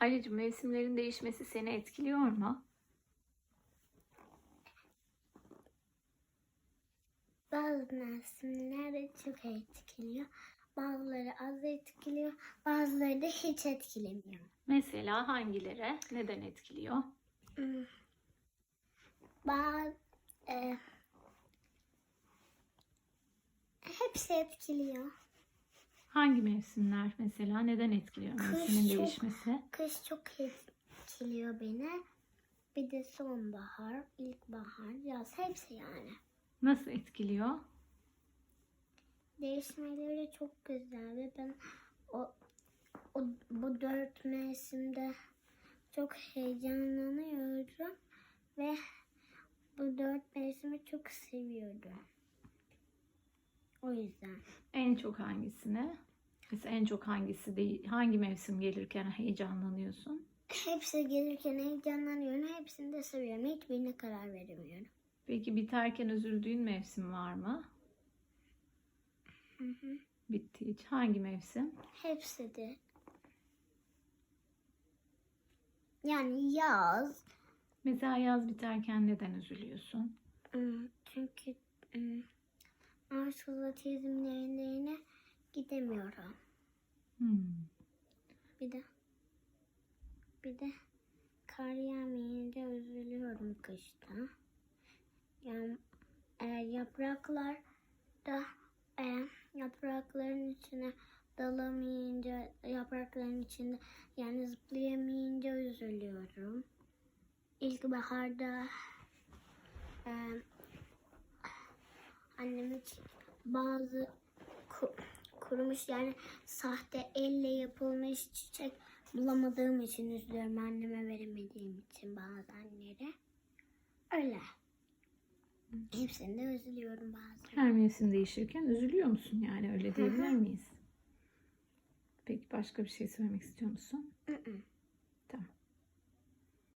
Ayrıca mevsimlerin değişmesi seni etkiliyor mu? Bazı mevsimler çok etkiliyor. Bazıları az etkiliyor. Bazıları da hiç etkilemiyor. Mesela hangileri? Neden etkiliyor? Hmm. Bazı e, hepsi etkiliyor. Hangi mevsimler mesela neden etkiliyor mevsimin çok- değişmesi? Kış çok etkiliyor beni. Bir de sonbahar, ilkbahar, yaz hepsi yani. Nasıl etkiliyor? Değişmeleri çok güzel ve ben o, o bu dört mevsimde çok heyecanlanıyorum ve bu dört mevsimi çok seviyorum. O yüzden. En çok hangisini? Mesela en çok hangisi değil, hangi mevsim gelirken heyecanlanıyorsun? Hepsi gelirken heyecanlanıyorum. Hepsini de seviyorum. Hiçbirine karar veremiyorum. Peki biterken üzüldüğün mevsim var mı? Hı hı. Bitti hiç. Hangi mevsim? Hepsi de. Yani yaz. Mesela yaz biterken neden üzülüyorsun? Çünkü hmm, artık otizmlerine gidemiyorum. Hmm. Bir de bir de kar yağmayınca üzülüyorum kışta. Yani e, yapraklar da e, yaprakların içine dalamayınca yaprakların içinde yani zıplayamayınca üzülüyorum. İlkbaharda e, annem hiç bazı ku- kurumuş yani sahte elle yapılmış çiçek bulamadığım için üzülüyorum anneme veremediğim için bazenleri. Öyle. Hepsinde üzülüyorum bazen. Her mevsim değişirken üzülüyor musun yani öyle diyebilir miyiz? Peki başka bir şey söylemek istiyor musun? Tamam.